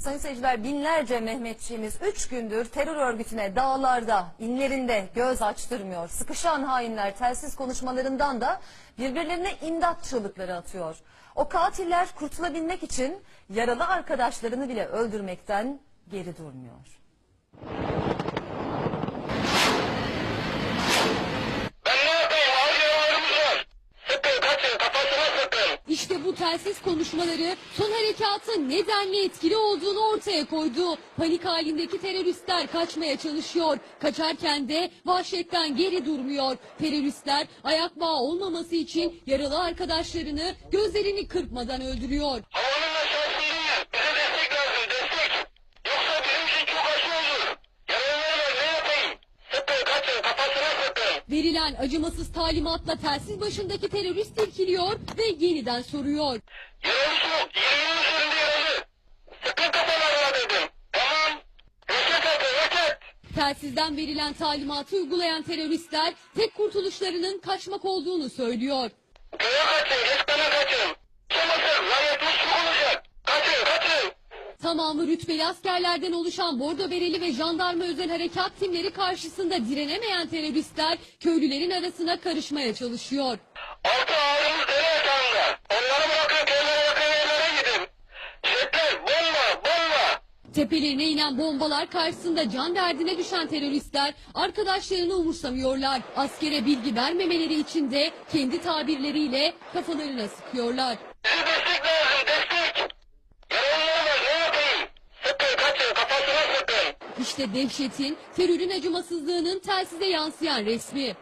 Sayın seyirciler binlerce Mehmetçiğimiz 3 gündür terör örgütüne dağlarda, inlerinde göz açtırmıyor. Sıkışan hainler telsiz konuşmalarından da birbirlerine imdat çığlıkları atıyor. O katiller kurtulabilmek için yaralı arkadaşlarını bile öldürmekten geri durmuyor. Telsiz konuşmaları son harekatın nedenli etkili olduğunu ortaya koydu. Panik halindeki teröristler kaçmaya çalışıyor. Kaçarken de vahşetten geri durmuyor. Teröristler ayak bağı olmaması için yaralı arkadaşlarını gözlerini kırpmadan öldürüyor. Verilen acımasız talimatla telsiz başındaki terörist irkiliyor ve yeniden soruyor. Yaralı çok. Yirminin üzerinde. Sıkın kafalarına dedim. Tamam. Roket atın roket. Telsizden verilen talimatı uygulayan teröristler tek kurtuluşlarının kaçmak olduğunu söylüyor. Tamamı rütbeli askerlerden oluşan bordo bereli ve jandarma özel harekat timleri karşısında direnemeyen teröristler köylülerin arasına karışmaya çalışıyor. Altı ağrımız dere yatağında. Onları bırakın köylere yakın yerlere gidin. Jetler bomba bomba. Tepelerine inen bombalar karşısında can derdine düşen teröristler arkadaşlarını umursamıyorlar. Askere bilgi vermemeleri için de kendi tabirleriyle kafalarına sıkıyorlar. İşte dehşetin, terörün acımasızlığının telsize yansıyan resmi.